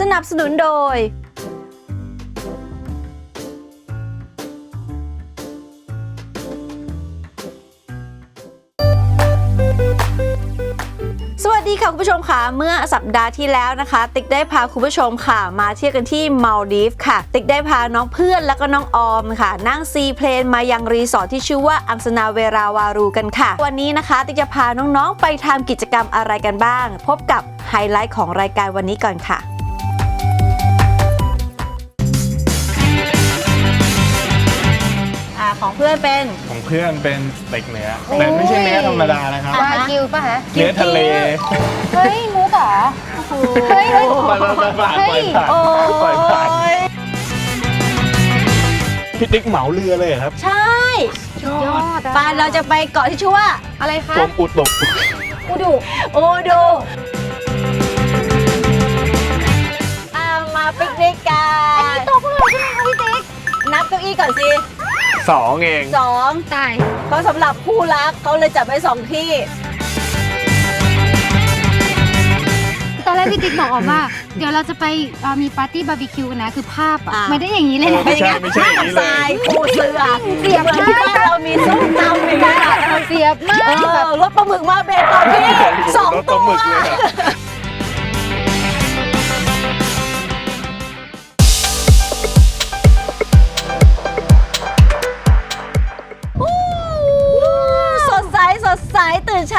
สนับสนุนโดย สวัสดีค่ะ คุณผู้ชมค่ะ เมื่อสัปดาห์ที่แล้วนะคะ ติ๊กได้พาคุณผู้ชมค่ะ มาเที่ยวกันที่มาลดีฟค่ะ ติ๊กได้พาน้องเพื่อนแล้วก็น้องออมค่ะ นั่งซีเพลนมายังรีสอร์ทที่ชื่อว่าอังสนาเวราวารูกันค่ะ วันนี้นะคะ ติ๊กจะพาน้องๆไปทำกิจกรรมอะไรกันบ้าง พบกับไฮไลท์ของรายการวันนี้ก่อนค่ะ ของเพื่อนเป็น ของเพื่อนเป็นสเต็กเนื้อแต่ไม่ใช่เนื้อธรรมดานะครับอะวากิวป่ะฮะเนื้อทะเลเฮ้ยมุกเหรอเฮ้ยเฮ้ย ปล่อยผ่านปล่อยผ่านเฮ้ยปล่อยผ่านโอ้ยพี่ติ๊กเหมาเรือเลยเหรอครับใช่ยอดอะปานเราจะไปเกาะที่ชื่อว่าอะไรคะกรมอุตุอุดุโอโดอ่ามาปิกนิกกันตัวพวกเราใช่ไหมคะพี่ติ๊กนับเก้าอี้ก่อนสิ สองเอง สองตายเพราะสำหรับคู่รักเขาเลยจัดไปสองที่ ตอนแรกพี่ติ๊กบอกออกว่า เดี๋ยวเราจะไปเอ่อมีปาร์ตี้บาร์บีคิวกันนะ คือภาพอะอ่า ไม่ได้อย่างนี้เลยนะ ไม่ใช่ไม่ใช่อย่างนี้เลทรายยปูเสือเสียบเหมือนมาก ที่บ้านเรามีส้มตำอย่างเงี้ยเสียบมากเอแบบอรถปลาหมึกมาเบนตอนที่สองรถปตัลาวหมึกเลยอะ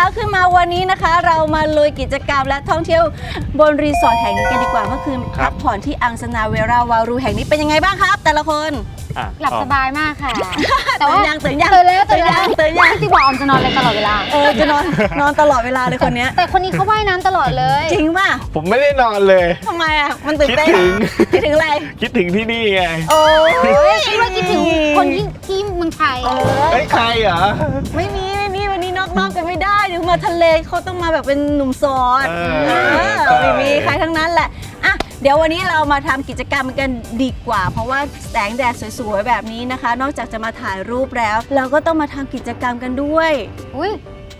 าขึ้นมาวันนี้นะคะ เรามาลุยกิจกรรมและท่องเที่ยวบนรีสอร์ทแห่งนี้กันดีกว่าเมื่อคืนพักผ่อนที่อังสนาเวราวารูแห่งนี้เป็นยังไงบ้างครับ แต่ละคน อะหลับต่อสบายมากค่ะ แต่ตื่ว่านยังตื่นยังตื่นแล้วตื่นแล้วตื่นยังพี่ติ๊กบอกออมจะนอนเลยตลอดเวลา เออจะนอนนอนตลอดเวลาเลยคนเนี้ยแต่คนนี้เขาว่ายน้ำตลอดเลย จริงป่ะผมไม่ได้นอนเลย ทำไมอะมันตื่นเต้นคิดถึง คิดถึงอะไร คิดถึงที่นี่ไง โอ้ยคิดว่าคิดถึงคนที่ที่เมืองไทย เอเฮ้อยใครเหรอ ไม่มี ไม่ได้เดี๋ยวมาทะเลเขาต้องมาแบบเป็นหนุ่มโสดเอเอออไม่มีใครทั้งนั้นแหละอะเดี๋ยววันนี้เรามาทำกิจกรรมกันดีกว่า เพราะว่าแสงแดดสวยๆแบบนี้นะคะ นอกจากจะมาถ่ายรูปแล้ว เราก็ต้องมาทำกิจกรรมกันด้วย อุ้ย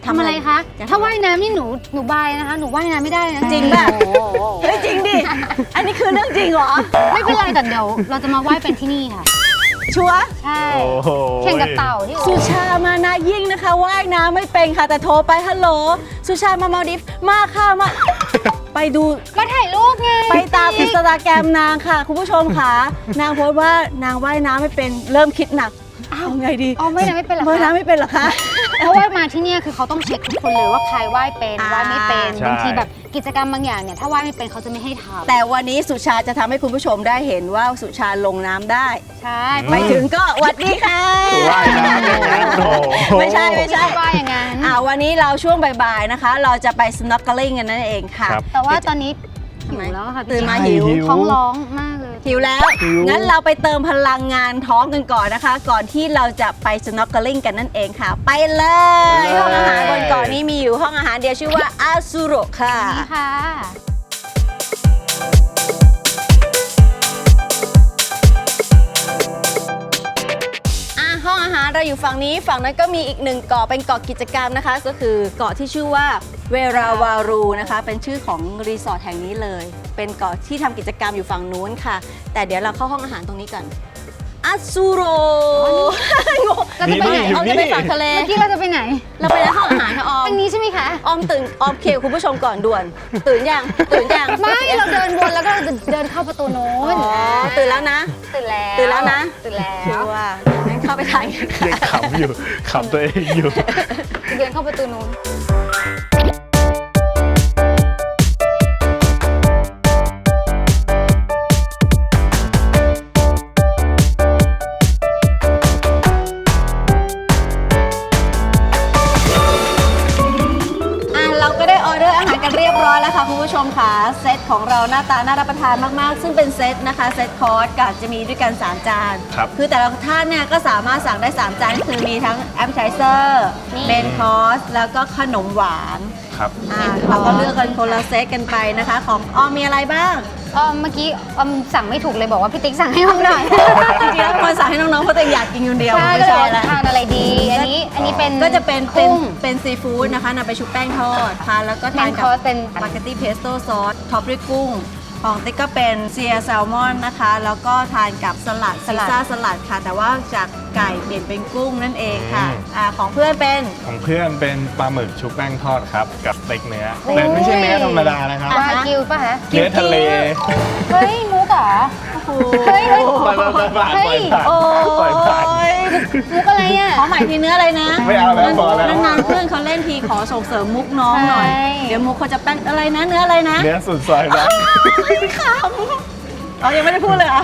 ทำทำอะอะไรไรคะอยากทำ ถ้าว่ายน้ำนี่หนูหนูบายนะคะ หนูว่ายน้ำไม่ได้เลยนะจริงป่ะโอ้โหเฮ้ยจริงดิ อันนี้คือเรื่องจริงเหรอ ไม่เป็นไรแต่เดี๋ยว เราจะมาว่ายเป็นที่นี่ค่ะ ชัวร์ใช่โอ้โห แข่งกับเต่าที่สุชามานายิ่งนะคะว่ายน้ำไม่เป็นค่ะแต่โทรไปฮัลโหลสุชามามาดิฟมาค่ะมา ไปดูมาถ่ายรูปไงไปตามอินสตาแกรมนางค่ะ คุณผู้ชมค่ะ นางโพสต์ว่านางว่ายน้ำไม่เป็นเริ่มคิดหนักเอาไงดีอ๋อว่ายน้ำไม่เป็นเหรอว่ายคะน้ำไม่เป็นเหรอคะ เพราะว่ามาที่เนี่ยคือเขาต้องเช็คทุกคนเลยว่าใครว่ายเป็นอ่าว่ายไม่เป็นใช่ บางทีแบบกิจกรรมบางอย่างเนี่ยถ้าว่ายไม่เป็นเขาจะไม่ให้ทแต่วันนี้สุชาจะทำให้คุณผู้ชมได้เห็นว่าสุชาลงน้ำได้ำใช่ไปถึงก็หวัดดีค่ะ ว่ายน้ำอย่างนั้นโอ้โหไม่ใช่ไม่ใช่ ว่ายอย่างนั้น อ่าวันนี้เราช่วงบ่ายๆนะคะ เราจะไป snorkeling กันนั่นเองค่ะ ครับ แต่ว่าตอนนี้ทำหิไมวแล้วค่ะตื่พี่นมาใช่หิวหิว ท้องร้องมากเลย หิวแล้ว หิว งั้นเราไปเติมพลังงานท้องกันก่อนนะคะ ก่อนที่เราจะไป snorkeling กันนั่นเองค่ะ ไปเลย ห้องอาหารบนเกาะนี้มีอยู่ห้องอาหารเดียวชื่อว่าอาซูโรค่ะนี่ค่ะอะ เราอยู่ฝั่งนี้ฝั่งนั้นก็มีอีกหนึ่งเกาะเป็นเกาะกิจกรรมนะคะ ก็คือเกาะที่ชื่อว่าเวราวารูนะคะ เป็นชื่อของรีสอร์ทแห่งนี้เลย เป็นเกาะที่ทำกิจกรรมอยู่ฝั่งนู้นค่ะ แต่เดี๋ยวเราเข้าห้องอาหารตรงนี้กันอาซูโร งงเราจะไปไหนนี่ออมจะไปฝั่งทะเล เมื่อกี้เราจะไปไหนเราไปในห้องอาหารค่ะออม ทางนี้ใช่ไหมคะ ออมตื่นออมเคลียร์คุณผู้ชมก่อนด่วน ตื่นยังตื่นยังไม่เราเดินวนแล้วก็เราจะเดินเข้าประตูโน้อ๋นอตื่นแล้วนะ ตื่นแล้วตื่นแล้วนะ ตื่นแล้ชัววร์งั้น เข้าไปทานกันค่ะยังขำอยู่ขำตัวเองอยู่ เดินเข้าประตูนู้น ค่ะคุณผู้ชมค่ะเซตของเราหน้าตาน่ารับประทานมาก ๆ ซึ่งเป็นเซตนะคะเซตคอร์สก็จะมีด้วยกัน 3 จานครับคือแต่ละท่านเนี่ยก็สามารถสั่งได้ 3 จานคือมีทั้งแอปเ i เซอร์นี่ เมนคอร์สแล้วก็ขนมหวานครับ อะเราก็เลือกกันคนละเซตกันไปนะคะ ของออมมีอะไรบ้าง เออเมื่อกี้ออมสั่งไม่ถูกเลยบอกว่าพี่ติ๊กสั่งให้ห้องหน่อยจริงๆแล้วควรสั่งให้น้องๆเพราะตัวเองอยากกินคนเดียวใช่ไม่ก็เลยใช่ว่าแล้ว ทานอะไรดี อันนี้อันนี้เป็นก็จะเป็นเป็นกุ้ง เป็นซีฟู้ดนะคะนำไปชุบแป้งทอดทานแล้วก็ทาน Main กับ course เป็น สปาเกตตี้เพสโต้ซอสท็อปด้วยกุ้ง ของติ๊กก็เป็นเซียแซลมอนนะคะ แล้วก็ทานกับสลัดสซีลัดซ่าสลัดค่ะ แต่ว่าจากไก่เปลี่ยนเป็นกุ้งนั่นเองค่ะอืมอ่าของเพื่อนเป็น ของเพื่อนเป็นปลาหมึกชุบแป้งทอดครับ กับสเต็กเนื้อแต่ไม่ใช่เนื้อธรรมดานะครับวากิวป่ะฮะ เนื้อทะเลเฮ้ย มุกเหรอโอ้โหเฮ้ยเฮ้ย ปล่อยผ่านปล่อยผ่านเฮ้ยโอ้ปล่อยผ่านย มุกอะไรอะ ขอหมายทีเนื้ออะไรนะไม่เอาแล้วพอแล้วนานๆเพื่อนเขาเล่นทีขอส่งเสริมมุกน้องหน่อย ใช่ เดี๋ยวมุกเขาจะแป้งอะไรนะเนื้ออะไรนะเนื้อสุดซอยรักขำเรายังไม่ได้พูดเลยเหรอะ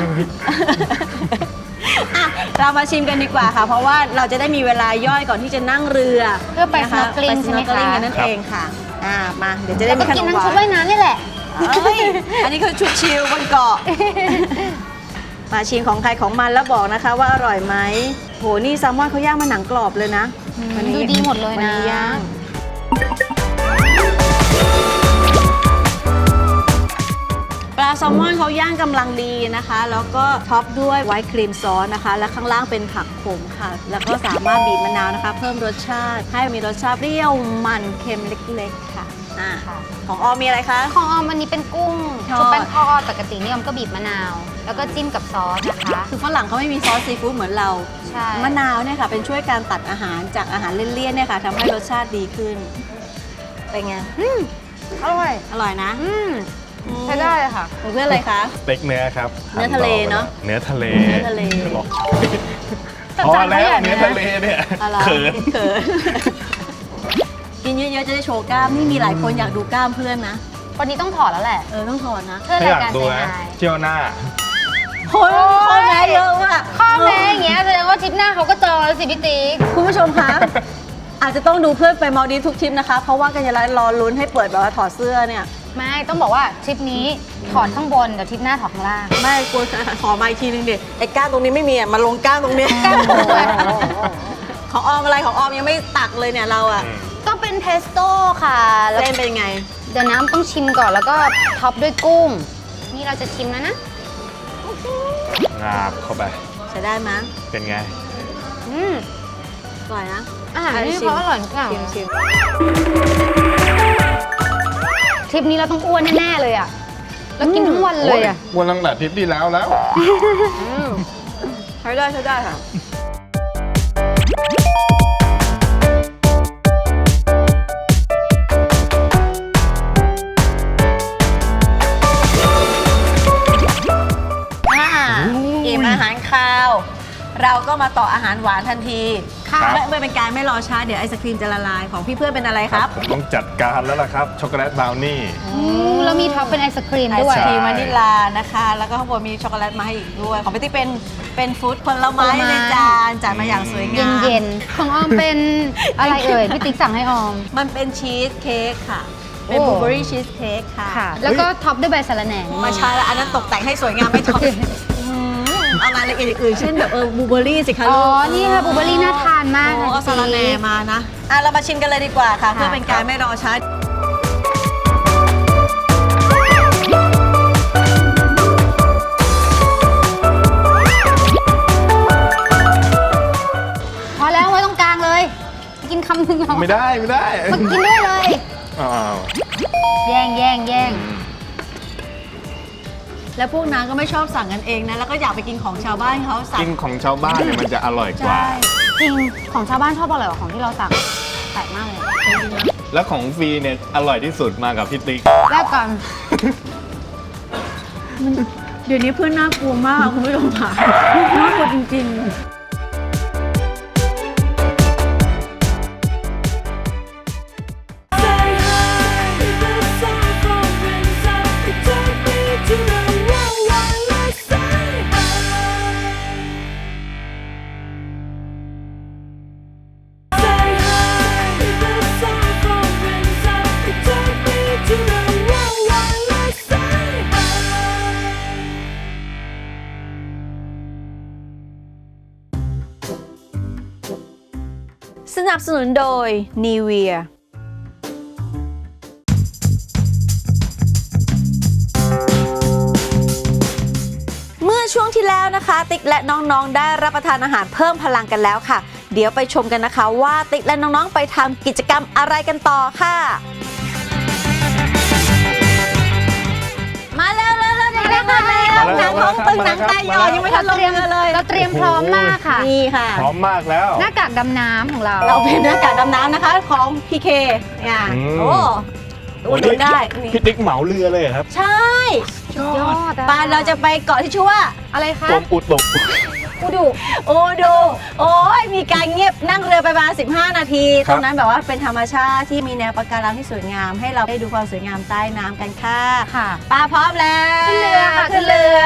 อะเรามาชิมกันดีกว่าค่ะ เพราะว่าเราจะได้มีเวลาย่อยก่อนที่จะนั่งเรือเพื่อไปนะคะ snorkeling ไปใช่ไหมคะ snorkeling กันนั่นเองค่ะ อ่ามาเดี๋ยวจะได้แล้วมีก็ขกินนมทั้งหวาชุดนว่ายน้ำนี่แหละ เอ้ยอันนี้คือชุดชิลบนเกาะ มาชิมของใครของมันแล้วบอกนะคะว่าอร่อยไหม โห นี่แซลมอนเขาย่างมาหนังกรอบเลยนะอืมวันนี้ดูดีหมดเลยนะ วันนี้ย่างปลาแซลมอนเขาย่างกำลังดีนะคะ แล้วก็ท็อปด้วยไวท์ครีมซอสนะคะ และข้างล่างเป็นผักขมค่ะ แล้วก็สามารถบีบมะนาวนะคะ เพิ่มรสชาติให้มีรสชาติเปรี้ยวมันเค็มเล็กๆค่ะอ่าค่ะของออมมีอะไรคะ ของออมอันนี้เป็นกุ้งทอด ชุบแป้งทอดปกตินี่ออมก็บีบมะนาว แล้วก็จิ้มกับซอสนะคะ คือฝรั่งเขาไม่มีซอสซีฟู้ดเหมือนเรา ใช่ มะนาวเนี่ยค่ะ เป็นช่วยการตัดอาหารจากอาหารเลี่ยนๆเนี่ยค่ะทำให้รสชาติดีขึ้น เป็นไงอร่อย อร่อยนะอืมใช้ได้เลยค่ะของเพื่อนอะไรคะ สเต็กเนื้อครับเนื้อทะเลเนอะเนื้อทะเลเนื้อทะเล บอกแต่พอจานเขาแล้วใหญ่นะเนื้อทะเลเนี่ยอะไรเขินเขินกินเยอะๆจะได้โชว์กล้ามนี่มีหลายคนอยากดูกล้ามเพื่อนนะวันนี้ต้องถอดแล้วแหละ เออต้องถอนนะ เพื่อถ้ารายอยากการดูเซนะฮายเที่ยวหน้า โอ้ยข้อแม้เยอะว่ะข้อแม้อย่างเงี้ยแสดงว่าทริปหน้าเขาก็จองแล้วสิพี่ติ๊กคุณผู้ชมคะ อาจจะต้องดูเพื่อนไปมาดีฟทุกทริปนะคะ เพราะว่ากัญญาลัตน์รอลุ้นให้เปิดแบบว่าถอดเสื้อเนี่ย ไม่ต้องบอกว่าทริปนี้ถอดข้างบนเดี๋ยวทริปหน้าถอดข้างล่างไม่กลัวขอมาอีกทีนึงดิไอ้ก้านตรงนี้ไม่มีอะมาลงก้านตรงเนี้ยก้านตรงไหนของออมอะไรของออมยังไม่ตักเลยเนี่ยเราอะก็เป็นเพสโต้ค่ะแล้วเส้นเป็นไง เดี๋ยวน้ำต้องชิมก่อนแล้วก็ท็อปด้วยกุ้ง นี่เราจะชิมแล้วนะ งาบเข้าไป ใช้ได้ไหมยเป็นไง อืมอร่อยนะอาหารนี่เขาอร่อยทุกอย่างชิมชิมทริปนี้เราต้องอ้วนแน่ๆเลยอะแล้วกินทั้งวันเลยอะ วันตั้งแต่ทริปที่แล้วแล้ว ใช้ได้ใช้ได้ค่ะ เราก็มาต่ออาหารหวานทันทีครับไม่ไม่เป็นการไม่รอช้าเดี๋ยวไอศครีมจะละลายของพี่เพื่อนเป็นอะไรครับผมต้องจัดการแล้วล่ะครับช็อกโกแลตบราวนี่อืมแล้วมีท็อปเป็นไอศครีมไอด้วศยครีมวานิลลานะคะ แล้วก็ข้างบนมีช็อกโกแลตมาให้อีกด้วย ของพี่ที่เป็นเป็นฟู้ดผลไม้ผลไม้ ในจานจัดมาอย่างสวยงามเย็นๆ ของออมเป็นอะไรเอ่ย พี่ติ๊กสั่งให้ออม มันเป็นชีสเค้กค่ะ เป็นโอ้ บลูเบอรี่ชีสเค้กค่ะค่ะแล้วก็ท็อปด้วยใบสะระแหน่ไมาใช่แล้วอันนั้นตกแต่งให้สวยงามไม่ทอด เอารายละเอียดอื่นๆเช่นแบบเออบลูเบอรี่สิคะอ๋ลูอก นี่ค่ะบลูเบอรี่น่าทานมากโอ้ค่ะเอาซาลาแหน่พี่ติ๊กมานะ อะ เรามาชิมกันเลยดีกว่าค่ะค่ะ เพื่อเป็นการไม่รอช้า พอแล้วไว้ตรงกลางเลย กินคำหนึ่งเอาไม่ได้ไม่ได้มากินด้วยเลย อ้าว แย่งแย่งแย่ง แล้วพวกนางก็ไม่ชอบสั่งกันเองนะ แล้วก็อยากไปกินของชาวบ้านเขาสั่กิงนของชาวบ้านเนี่ยมันจะอร่อยกว่า ใช่จริงของชาวบ้านชอบอร่อยกว่าของที่เราสั่งแปลกมากเลยแล้วของฟรีเนี่ยอร่อยที่สุดมากับพี่ติ๊ก แรกก่อนเดี๋ยวนี้เพื่อนน่ากลัวมากคุณผู้ชมค่ะน่ากลัวจริงๆ นับสนุนโดย n i v e a เมื่อช่วงที่แล้วนะคะ ติ๊กและน้องๆ ได้รับประทานอาหารเพิ่มพลังกันแล้วค่ะ เดี๋ยวไปชมกันนะคะว่าติ๊กและน้องๆ ไปทำกิจกรรมอะไรกันต่อค่ะ มาแล้วแล้วแล้วเด็กๆมาแล้ว มาหแล้นัวงท้องตึงหมาแล้นัวงตาหยอดยังไม่ทันลงเรือเลยเราเตรียมพร้อมมากค่ะ นี่ค่ะ พร้อมมากแล้ว หน้ากากดำน้ำของเรา เราเป็นหน้ากากดำน้ำนะคะของพีเคเนี่ยอืม โอ้อุดหนุนได้นี่พี่ติ๊กเหมาเรือเลยเหรอครับใช่ยอดอะปานเราจะไปเกาะที่ชื่อว่าอะไรคะกรมอุตุ อูดูโอดูโอ้ยมีการเงียบนั่งเรือไปประมาณ15 นาทีตรงนั้นแบบว่าเป็นธรรมชาติที่มีแนวปะการังที่สวยงาม ให้เราได้ดูความสวยงามใต้น้ำกันค่ะค่ะ ปลาพร้อมแล้วขึ้นเรือค่ะขึ้นเรือ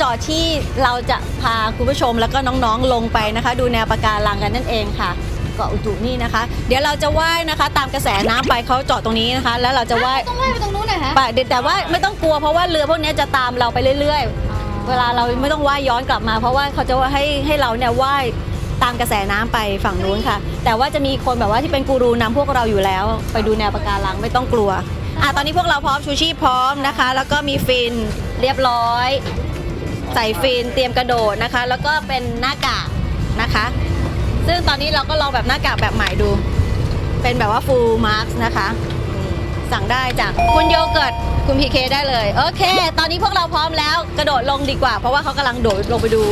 จอดที่เราจะพาคุณผู้ชมแล้วก็น้องๆลงไปนะคะ ดูแนวปะการังกันนั่นเองค่ะเกาะอุตุนี่นะคะ เดี๋ยวเราจะว่ายนะคะ ตามกระแสน้ำไปเขาจอดตรงนี้นะคะ แล้วเราจะว่ายต้องว่ายไปตรงนู้นหน่อยฮะไปแต่ว่าไม่ต้องกลัวเพราะว่าเรือพวกนี้จะตามเราไปเรื่อย ๆ เวลาเราไม่ต้องว่ายย้อนกลับมา เพราะว่าเขาจะว่าให้ให้เราเนี่ยว่ายตามกระแสน้ำไปฝั่งนู้นค่ะ แต่ว่าจะมีคนแบบว่าที่เป็นกูรูนำพวกเราอยู่แล้ว ไปดูแนวปะการังไม่ต้องกลัวอะตอนนี้พวกเราพร้อมชูชีพพร้อมนะคะ แล้วก็มีฟินเรียบร้อย ใส่ฟินเตรียมกระโดดนะคะ แล้วก็เป็นหน้ากากนะคะ ซึ่งตอนนี้เราก็ลองแบบหน้ากากแบบใหม่ดู เป็นแบบว่า full mask นะคะ สั่งได้จากคุณโยเกิร์ตคุณพีเคได้เลย โอเค ตอนนี้พวกเราพร้อมแล้วกระโดดลงดีกว่า เพราะว่าเขากำลังโดดลงไปดู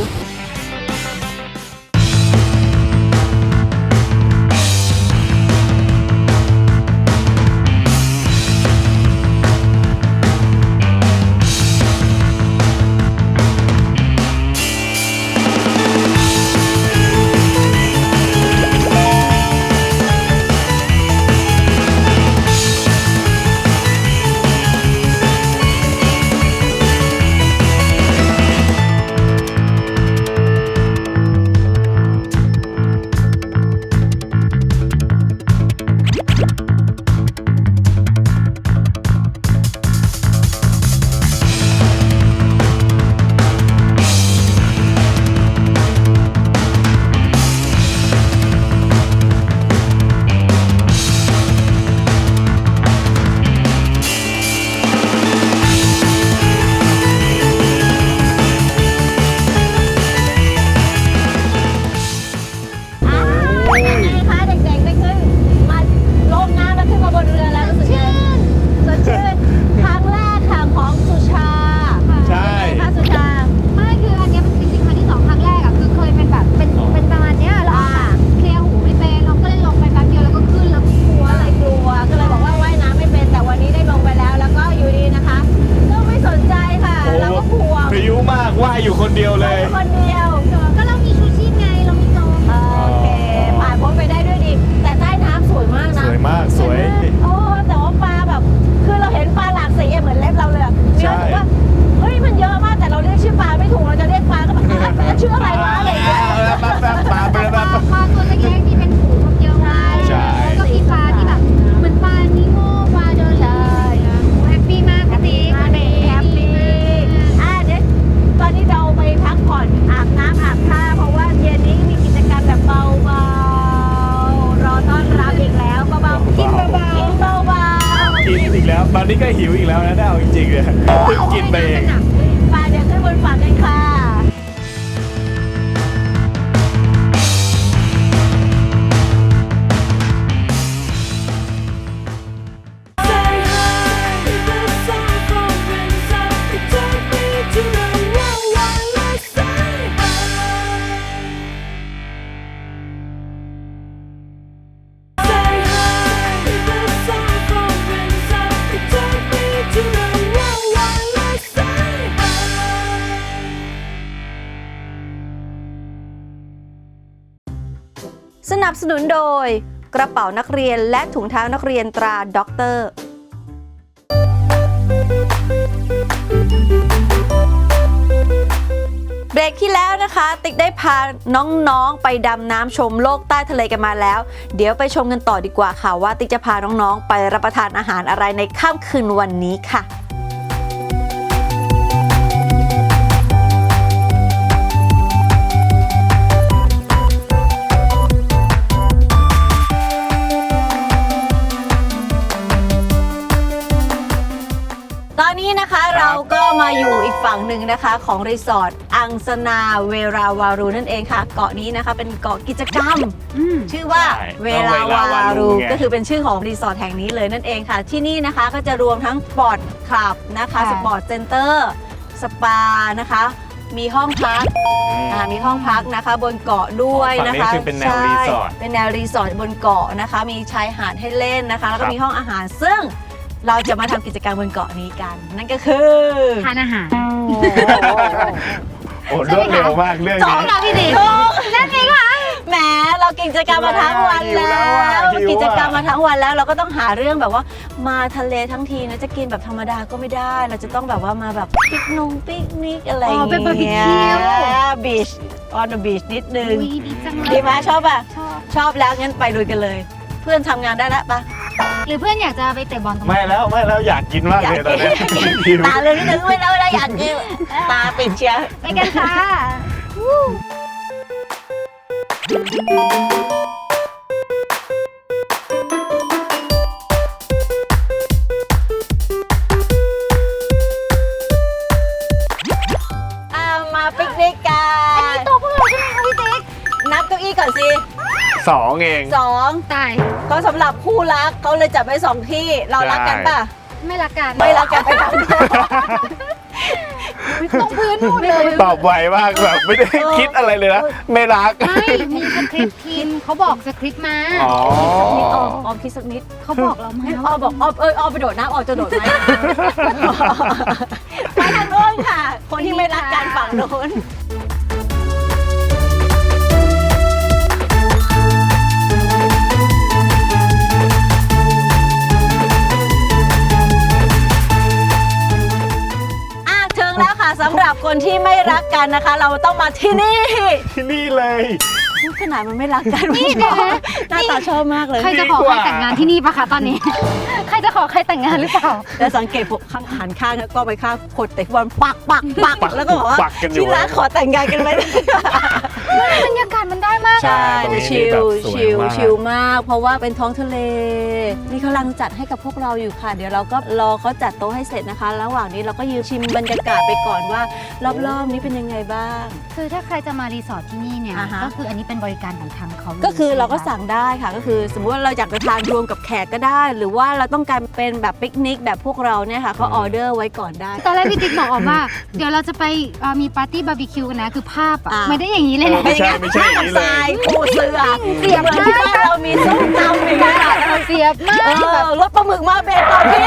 นับสนุนโดย กระเป๋านักเรียนและถุงเท้านักเรียนตราด็อกเตอร์เบรกที่แล้วนะคะ ติ๊กได้พาน้องๆ ไปดำน้ำชมโลกใต้ทะเลกันมาแล้ว เดี๋ยวไปชมกันต่อดีกว่าค่ะว่าติ๊กจะพาน้องๆ ไปรับประทานอาหารอะไรในค่ำคืนวันนี้ค่ะ ฝั่งหนึ่งนะคะของรีสอร์ทอังสนาเวราวารูนั่นเองค่ะ เกาะนี้นะคะเป็นเกาะกิจกรรม อืม ชื่อว่าใช่เวลาวาเวลาวารูรูไงก็คือเป็นชื่อของรีสอร์ทแห่งนี้เลยนั่นเองค่ะ ที่นี่นะคะก็จะรวมทั้งสปอร์ตคลับนะคะค่ะ สปอร์ตเซ็นเตอร์สปานะคะ มีห้องพักอ่ามีห้องพักนะคะ บนเกาะด้วยนะคะฝั่งนี้คือเป็นแนวรีสอร์ทใช่เป็นแนวรีสอร์ทบนเกาะนะคะ มีชายหาดให้เล่นนะคะ แล้วก็ครับ มีห้องอาหารซึ่ง เราจะมาทำกิจกรรมบนเกาะนี้กัน นั่นก็คือทานอาหารโอ้รวดเร็วมากเรื่องสองนี้เราพี่ดินั่นเองค่ะแหมเรากิจกรรมมาทั้งวันหิวแล้แล้ววอะหิวอะ กิจกรรมมาทั้งวันแล้วเราก็ต้องหาเรื่องแบบว่า มาทะเลทั้งทีนะจะกินแบบธรรมดาก็ไม่ได้ เราจะต้องแบบว่ามาแบบปิกนงปิกนิกอะไรอย่างอ๋อเป็นเงี้ barbecue บีชออนบีชนิดนึง อุ๊ยดีจังเลยดีไหมชอบป่ะ ชอบชอบแล้วงั้นไปลุยกันเลย เพื่อนทำงานได้แล้วปะ หรือเพื่อนอยากจะไปเตะบอลตรงไม่แล้วไม่แล้วอยากกินมากเลยตอนเนี้ยหิวตาเลยนิดนึงไม่แล้วเราอยากกินตาปิดเชียวไปกันค่ะ สองเองสองตาย ก็สำหรับคู่รักเขาเลยจัดไว้สองที่เรารักกันป่ะ ไม่รักกันไม่รักกันไปทำตรงพื้นนู่นเลยตอบไวมากแบบไม่ได้คิดอะไรเลยนะไม่รัก ไม่มีสคริปต์ทีมเขาบอกสคริปต์มาอ๋อนิดออมออมคิดสักนิดเขาบอกเรามางั้นออมบอกออมเอยออมไปโดดน้ำออมจะโดดไหมไปทางโน้นค่ะ คนที่ไม่รักกันฝั่งโน้น แล้วค่ะสำหรับคนที่ไม่รักกันนะคะ เราต้องมาที่นี่ ที่นี่เลย ขนาดมันไม่รักกันนี่นะ หน้าตาชอบมากเลยใครจะขอใครแต่งงานที่นี่ปะคะตอนนี้ ใครจะขอใครแต่งงานหรือเปล่าแล้วสังเกตผมข้างหันข้างแล้วก็ไปข้างกดเตะบอลปักปักปักปักแล้วก็บอกว่าปักกันอยู่ ที่รักขอแต่งงานกันไหม บรรยากาศมันได้มาก ใช่ตรงนี้ชิลแบบสวยชิลมาก ชิลมาก เพราะว่าเป็นท้องทะเล นี่เขากำลังจัดให้กับพวกเราอยู่ค่ะ เดี๋ยวเราก็รอเขาจัดโต๊ะให้เสร็จนะคะ ระหว่างนี้เราก็ยืนชิมบรรยากาศไปก่อนว่า รอบๆนี้เป็นยังไงบ้าง คือถ้าใครจะมารีสอร์ทที่นี่เนี่ย อ่าฮะ ก็คืออันนี้เป็นบริการของทางเขาลยก็คือเราก็ใช่ไหมะสั่งได้ค่ะ ก็คือสมมติว่าเราอยากจะทานรวมกับแขกก็ได้ หรือว่าเราต้องการเป็นแบบปิกนิกแบบพวกเราเนี่ยค่ะก็ออเดอร์ไว้ก่อนได้ ตอนแรกพี่ติ๊กบอกออกว่า เดี๋ยวเราจะไปเอ่อมีปาร์ตี้บาร์บีคิวกันนะคือภาพอะอ่า ไม่ได้อย่างนี้เลยนะ ไม่ใช่ไม่ใช่อย่างนี้เลย ทรายปูเสือเสียบเหมือนที่บ้านเรามีส้มตำอย่างเงี้ยเสียบมาเอกแบบอรถปลาหมึกมาเบตอนพี่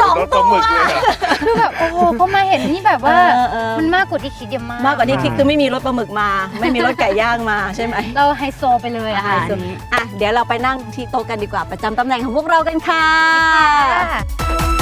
สองรถปตัลาวหมึกเลยอะคือแบบโอ้โหพอมาเห็นนี่แบบว่าเออเออ มันมากกว่าที่คิดเยอะมาก มากกว่านี้คิดคือไม่มีรถปลาหมึกมา ไม่มีรถไก่ย่างมาใช่ไหม เราไฮโซไปเลยอาหารนี้อะ เดี๋ยวเราไปนั่งที่โต๊ะกันดีกว่าประจำตำแหน่งของพวกเรากันค่ะ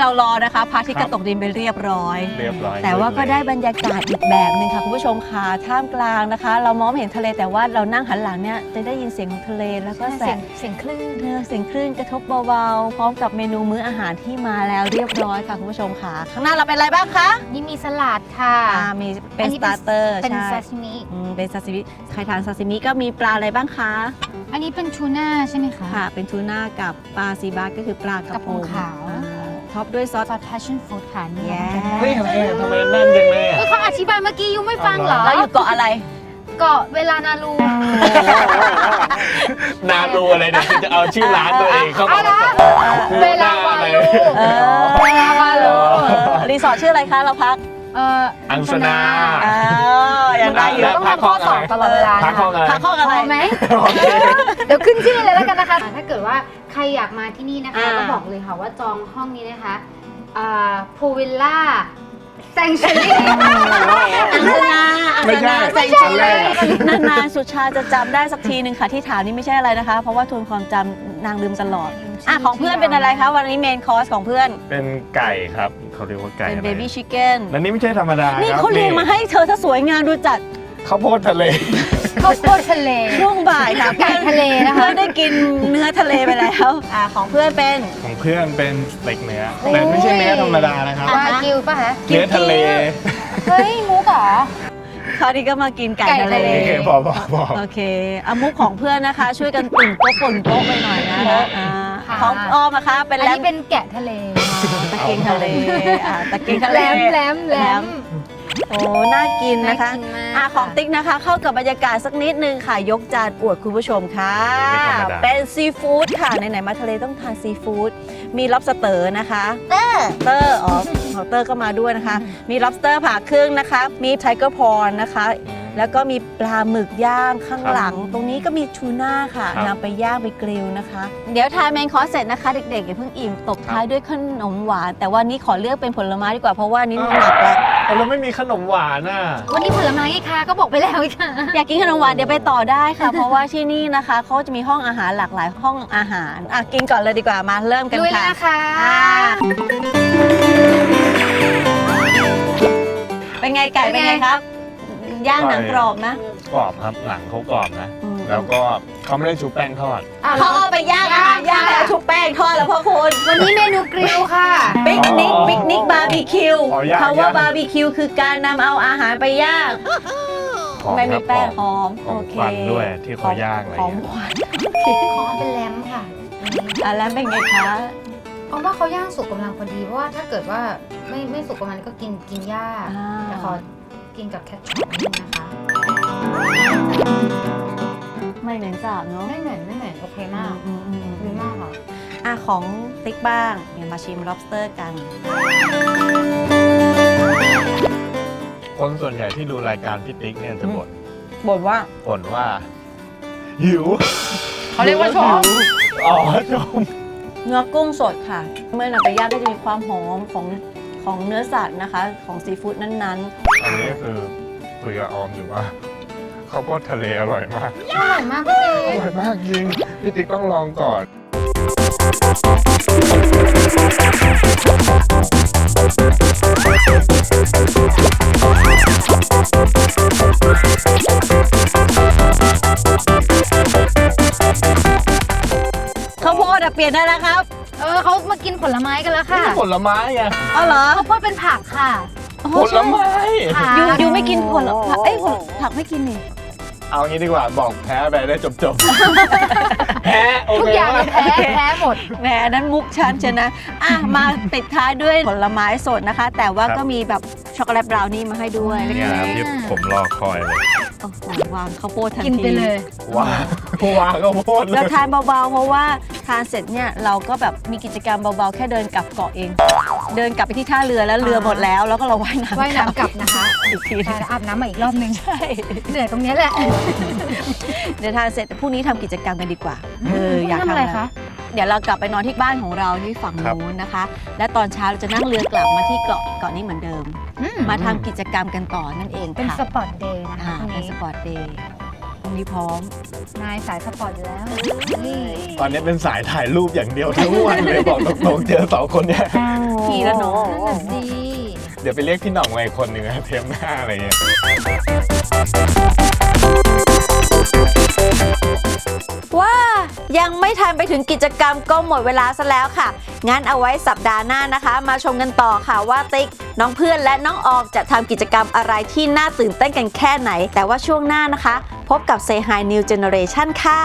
เรารอนะคะพระอาทิตย์ครัก็บตกดินไปเรียบร้อย เรียบร้อยแต่ว่าก็ได้บรรยากาศอีกแบบหนึ่งค่ะคุณผู้ชมค่ะท่ามกลางนะคะ เรามองไม่เห็นทะเลแต่ว่าเรานั่งหันหลังเนี่ยจะได้ยินเสียงของทะเลแล้วก็แสเสียงงเสียงคลื่น เออเสียงคลื่นกระทบเบาๆพร้อมกับเมนูมื้ออาหารที่มาแล้วเรียบร้อยค่ะคุณผู้ชมค่ะ ข้างหน้าเราเป็นอะไรบ้างคะนี่มีสลัดค่ะ อ่ามีเป็นอัสตาร์เตอร์เป็นใช่ซาชิมิ อืมเป็นซาซิมิใครทานซาซิมิก็มีปลาอะไรบ้างคะ อันนี้เป็นทูน่าใช่ไหมคะ ค่ะ เป็นทูน่ากับปลาซีบาสก็คือปลากระกระพพงงขาว อ่ ท็อปด้วยซอส ซอส passion fruit ค่ะนี่แย่เฮ้ยทำไมทำไมแน่นจังเลยอะเออเขาอธิบายเมื่อกี้ยูไม่ฟังเหรอเราอยู่เกาะอะไร เกาะเวลานารู นารูอะไรเนี่ยคือจะเอาชื่อร้านตัวเองเข้ามาเอาละ เวลาวาลูเออเวลาวาลูรีสอร์ทชื่ออะไรคะเราพัก เอ่ออังสนาอ้าวยังได้อยู่แล้วต้องทำข้อสอบตลอดเวลาพักห้องอะไรพักห้องพอะไรอไหมเดี๋ยวขึ้นชื่อเลยแล้วกันนะคะ ถ้าเกิดว่าใครอยากมาที่นี่นะคะ อ่า ก็บอกเลยค่ะว่าจองห้องนี้นะคะพูวิลล่าแซงชูรี่อังสนาอังไม่สใช่นาไม่ใช่อันแรกอะนานๆสุชาจะจำได้สักทีหนึ่งค่ะที่ถามนี่ไม่ใช่อะไรนะคะ เพราะว่าทวนความจำนางลืมตลอดอะของเพื่อนเป็นอะไรคะวันนี้เมนคอร์สของเพื่อนเป็นไก่ครับเขาเรียกว่าไก่เป็นอะไรเบบี้ชิคเก้นและนี่ไม่ใช่ธรรมดานี่ครับเขาเรียงมาให้เธอถ้าสวยงามดูจัด ข้าวโพดทะเล ข้าวโพดทะเล ช่วงบ่ายค่ะไก่ทะเลนะคะ เพื่อนได้กินเนื้อทะเลไปแล้วอะของเพื่อนเป็น ของเพื่อนเป็นสเต็กเนื้อแต่ไม่ใช่เนื้อธรรมดานะครับอะวากิวป่ะฮะ เนื้อทะเลเฮ้ยมุกเหรอ คราวนี้ก็มากินไก่ไก่ทะเล ทะเล โอเคพอพอพอโอเคอามุกของเพื่อนนะคะ ช่วยกันตุ่นโต๊ะป่นโต๊ะไปหน่อยนะคะอ่าค่ะ ของออมนะคะเป็นอันแรมนี้เป็นแกะทะเล ตะเกียงทะเลอ่าตะเกียงทะแหเลลมแหลมแหลม โอ้น่ากินนะคะน่ากินมากอะของติ๊กนะคะ เข้ากับบรรยากาศสักนิดนึงค่ะ ยกจานอวดคุณผู้ชมค่ะ ไม่ธรรมดา เป็นซีฟู้ดค่ะ ไหนๆมาทะเลต้องทานซีฟู้ด มี lobster นะคะ เตอร์เตอร์อ๋อของเตอร์ก็มาด้วยนะคะ มี lobster ผ่าครึ่งนะคะ มี tiger prawn นะคะ แล้วก็มีปลาหมึกย่างข้างหลัง ตรงนี้ก็มีทูน่าค่ะครับ นำไปย่างไปกริลนะคะ เดี๋ยวทานเมนคอร์สเสร็จนะคะ เด็กๆอย่าเพิ่งอิ่มตบท้ายด้วยขนมหวาน แต่ว่านี้ขอเลือกเป็นผลไม้ดีกว่าเพราะว่านี้มันหนักแล้ว แต่เราไม่มีขนมหวานอะ วันนี้ผลไม้ไงคะก็บอกไปแล้วค่ะอยากกินขนมหวานเดี๋ยวไปต่อได้ค่ะ เพราะว่าที่นี่นะคะเขาจะมีห้องอาหารหลากหลายห้องอาหารอะกินก่อนเลยดีกว่ามาเริ่มกันลุยเลยค่ะนะคะอ่าเป็นไงไก่เป็นไงครับ ย่างหนังกรอบนะกรอบครับหลังเขากรอบนะ อืม แล้วก็เขาไม่ได้ชุบแป้งทอด อะเขาเอาไปย่างอาหารย่างแล้วชุบแป้งทอดแล้วพ่อคุณวันนี้เมนูกริลค่ะ ปิกนิกอ๋อปิกนิกบาร์บีคิวอ๋อย่างคำว่าย่าง บาร์บีคิวคือการนำเอาอาหารไปย่างหอมไม่คมีรับแป้งหหอม อมของโอเคควันด้วยที่เขาย่างอะไรหอมเงี้ยควันขอเป็นแรมค่ะวันนี้อะแล้วเป็นไงคะเอาว่าเขาย่างสุกกำลังพอดีเพราะว่าถ้าเกิดว่าไม่ไม่สุกกำลังก็กินกินยากอ่าแต่ขอกินกับแคชช็อปนิดนะคะ ไม่เหม็นสาบเนาะ ไม่เหม็นไม่เหม็นโอเคมากอืมอืมอืมดีมากค่ะอะของติ๊กบ้างเดี๋ยวมาชิม lobster กัน คนส่วนใหญ่ที่ดูรายการพี่ติ๊กเนี่ยจะบ่นบ่นว่าบ่นว่า หิว เขาเรียกว่าชมหิอ๋อชมเนื้อกุ้งสดค่ะ เมื่อนำไปย่างก็จะมีความหอมของของเนื้อสัตว์นะคะ ของซีฟู้ดนั้นอันนี้คือคุยกับออมอยู่ว่า ข้าวโพดทะเลอร่อยมากอร่อยมากพี่อติ๊กร่อยมากจริงพี่ติ๊กต้องลองก่อนๆข้าวโพดอะเปลี่ยนได้แล้วครับเออเขามากินผลไม้กันแล้วค่ะผลไม้ไงอ๋อเหรอข้าวโพดเป็นผักค่ะอ๋อผลใช่ไม้ ค่ะยูยูไม่กินผลผักเอ้ยผลผักไม่กินนี่ เอางี้ดีกว่าบอกแพ้ไปได้จบจบๆ แพ้โอทุกเคอย่างว่าแพ้แพ้หมด แหมอันนั้นมุกฉันชนะอะมาปิดท้ายด้วยผลไม้สดนะคะ แต่ว่าก็มีแบบช็อกโกแลตบราวนี่มาให้ด้วยเนี่ยครับที่ผมรอคอยเลย โอ้โหวางข้าวโพดทันทีกินไปเลย ว้าว้าก็โพดเลเรายทานเบาๆ เพราะว่าทานเสร็จเนี่ยเราก็แบบมีกิจกรรมเบาๆ แค่เดินกลับเกาะเอง เดินกลับไปที่ท่าเรือแล้วเรือหมดแล้ว แล้วก็เราว่ายน้ำว่ายน้ำกลับนะคะอีกทีหใช่นึ่งแล้วอาบน้ำมาอีกรอบนึงใช่ เหนื่อยตรงเนี้ยแหละเดี๋ยวทานเสร็จพรุ่งนี้ทำกิจกรรมกันดีกว่า เอออยากทำทำอะไรคะ เดี๋ยวเรากลับไปนอนที่บ้านของเราที่ฝั่งนู้นนะคะ และตอนเช้าเราจะนั่งเรือกลับมาที่เกาะเกาะนี้เหมือนเดิมมาทำกิจกรรมกันต่อนั่นเองเป็นค่ะสปอร์ตเดย์นะคะอ่าตรงเป็นนี้สปอร์ตเดย์ต รงนี้พร้อม นายสายสปอร์ตอยู่แล้วนี่ตอนนี้เป็นสายถ่ายรูปอย่างเดียวทั้งวันเลยบอกตรงๆเจอสองคนเนี่ยพี่แล้วเนาะนั่นน่ะสิเดี๋ยวไปเรียกพี่หน่องมาอีกคนหนึ่งนะเทมหน้าอะไรเงี้ย ว้ายังไม่ทันไปถึงกิจกรรมก็หมดเวลาซะแล้วค่ะ งั้นเอาไว้สัปดาห์หน้านะคะ มาชมกันต่อค่ะว่าติ๊ก น้องเพื่อนและน้องออกจะทำกิจกรรมอะไรที่น่าตื่นเต้นกันแค่ไหน แต่ว่าช่วงหน้านะคะ พบกับ Say Hi New Generation ค่ะ